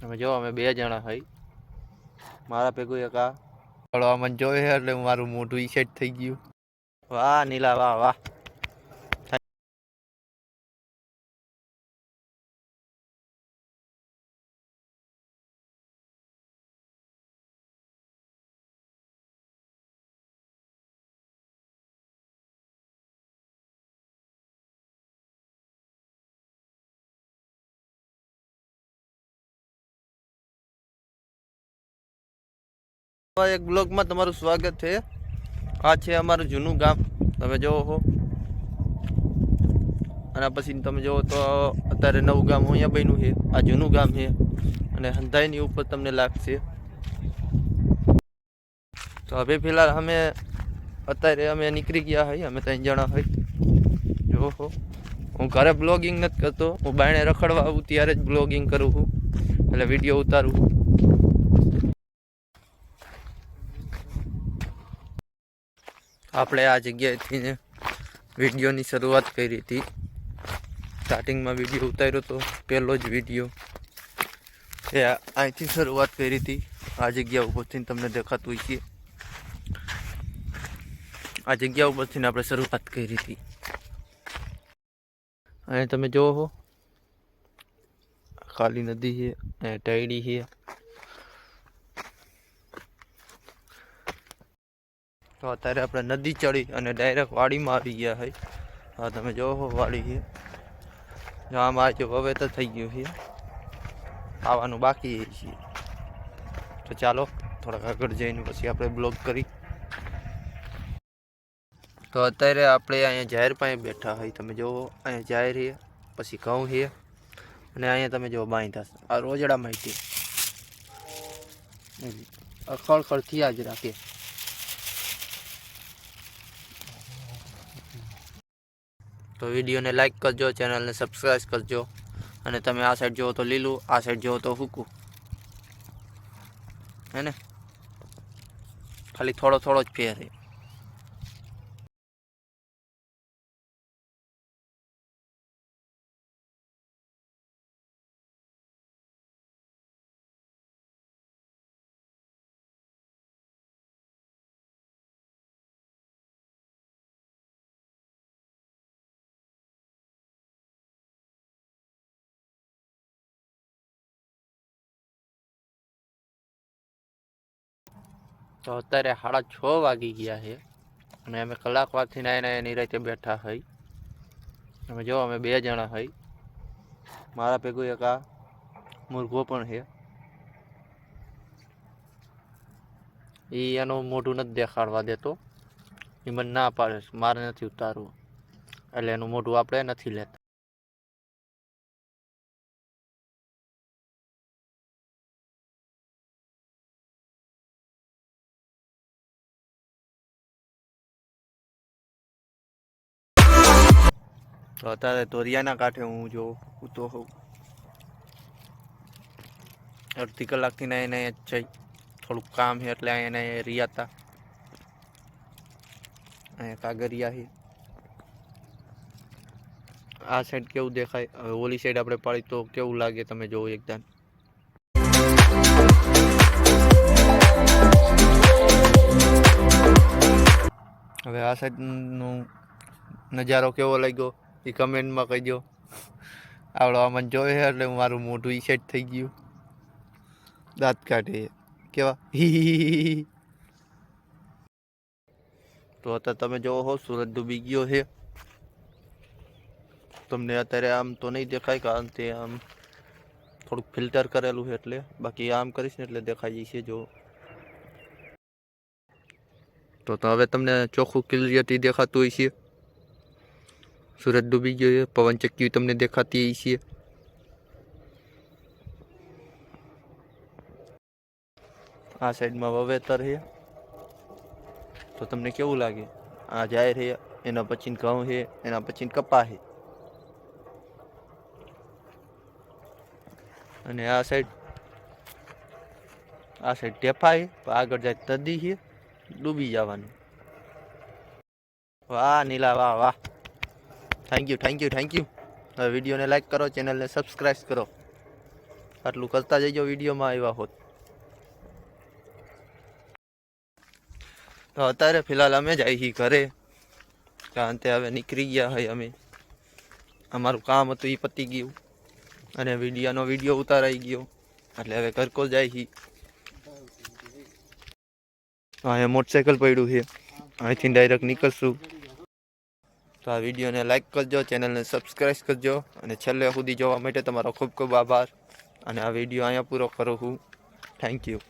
તમે જો, અમે બે જણા હઈ. મારા ભેગું એક આ. મને જોયે એટલે મારું મોઢું ઈસેટ થઈ ગયું. વાહ, નીલા, વાહ વાહ. એક બ્લોગમાં તમારું સ્વાગત છે. આ છે અમારું જૂનું ગામ. તમે જોવો હો. અને પછી તમે જોવો તો અત્યારે નવું ગામ અહીંયા બન્યું છે. આ જૂનું ગામ છે. અને હંધાઈની ઉપર તમને લાગશે. તો હવે ફિલહાલ અમે અત્યારે અમે નીકળી ગયા હોય અમે ત્રણ જણા હોય જોવો હો. હું ઘરે બ્લોગિંગ નથી કરતો. હું બાયણે રખડવા આવું ત્યારે જ બ્લોગિંગ કરું છું. એટલે વીડિયો ઉતારું આપણે આ જગ્યાએથી વિડીયોની શરૂઆત કરી હતી. સ્ટાર્ટિંગમાં વીડિયો ઉતાર્યો તો પહેલો જ વીડિયો. એ અહીંથી શરૂઆત કરી હતી. આ જગ્યા ઉપરથી તમને દેખાતું હોય છે. આ જગ્યા ઉપરથી આપણે શરૂઆત કરી હતી. અહીં તમે જોવો ખાલી નદી છે ટાયડી છે. તો અત્યારે આપણે નદી ચડી અને ડાયરેક્ટ વાડીમાં આવી ગયા હોય હા, તમે જોવો વાડી છે આમાં જો વાવેતર થઈ ગયું છે આવવાનું બાકી છે તો ચાલો, થોડાક આગળ જઈને પછી આપણે બ્લોગ કરી. તો અત્યારે આપણે અહીંયા જાહેર પાસે બેઠા હોય તમે જોવો, અહીંયા જાહેર છે પછી ઘઉં છે અને અહીંયા તમે જોવો બાંધતા આ રોજડા માહિતી અખળખળથી આજ જ તો વિડીયોને લાઇક કરજો ચેનલને સબસ્ક્રાઈબ કરજો. અને તમે આ સાઈડ જોવો તો લીલું, આ સાઈડ જોવો તો હૂકું. હે ને? ખાલી થોડો થોડો જ ફેર છે. તો અત્યારે સાડા છ વાગી ગયા છે. અને અમે કલાક વાગથી ના એના એની રીતે બેઠા હોય અમે જો અમે બે જણા હોય મારા ભેગું એક આ મુરઘો પણ છે. એ એનું મોઢું નથી દેખાડવા દેતો. એ મને ના પાડે, મારે નથી ઉતારવું. એટલે એનું મોઢું આપણે નથી લેતા. તો અત્યારે દોરિયાના કાંઠે હું જો ઉતો હોઉં અડધી કલાકથી ના એને જઈ. થોડુંક કામ છે એટલે એને રહ્યા હતા. અહીંયા કાગરિયા છે. આ સાઈડ કેવું દેખાય? હવે ઓલી સાઈડ આપણે પાડી તો કેવું લાગે તમે જોવો એકદમ. હવે આ સાઈડનો નજારો કેવો લાગ્યો? એ કમેન્ટમાં કહેજો. આવડો આમાં છે એટલે મારું મોઢું ઈ સેટ થઈ ગયું. દાંત કાઢે કેવા? તો અત્યારે તમે જોવો હો, સુરત ડૂબી ગયો છે. તમને અત્યારે આમ તો નહીં દેખાય, કારણ કે આમ થોડુંક ફિલ્ટર કરેલું છે એટલે. બાકી આમ કરીશ ને એટલે દેખાઈ જશે, જો. તો હવે તમને ચોખ્ખું ક્લિયરિટી દેખાતું હોય છે સુરત ડૂબી ગયો છે. પવન ચક્કી તમને દેખાતી છે. આ સાઈડમાં વાવેતર છે. તો તમને કેવું લાગે? આ જાહેર છે, એના પછી ઘઉં છે, એના પછી કપા છે. અને આ સાઈડ આ સાઈડ ટેફા છે આગળ જાય તદી છે, ડૂબી જવાનું. વાહ, નીલા, વાહ વાહ. Thank you thank you thank you હવે વિડીયોને લાઈક કરો ચેનલને સબસ્ક્રાઈબ કરો. આટલું કરતા જઈજો વિડીયોમાં આવ્યા હોત. તો અત્યારે ફિલહાલ અમે જ આવી ઘરે. કારણ કે હવે નીકળી ગયા હોય અમે. અમારું કામ હતું એ પતી ગયું. અને વિડીયાનો વીડિયો ઉતારાઈ ગયો. એટલે હવે ઘરકો જાય હી હા એ મોટરસાયકલ પડ્યું છે. અહીંથી ડાયરેક્ટ નીકળશું. તો આ વિડીયોને લાઇક કરજો ચેનલને સબસ્ક્રાઈબ કરજો અને છેલ્લે સુધી જોવા માટે તમારો ખૂબ ખૂબ આભાર. અને આ વીડિયો અહીંયા પૂરો કરું છું. Thank you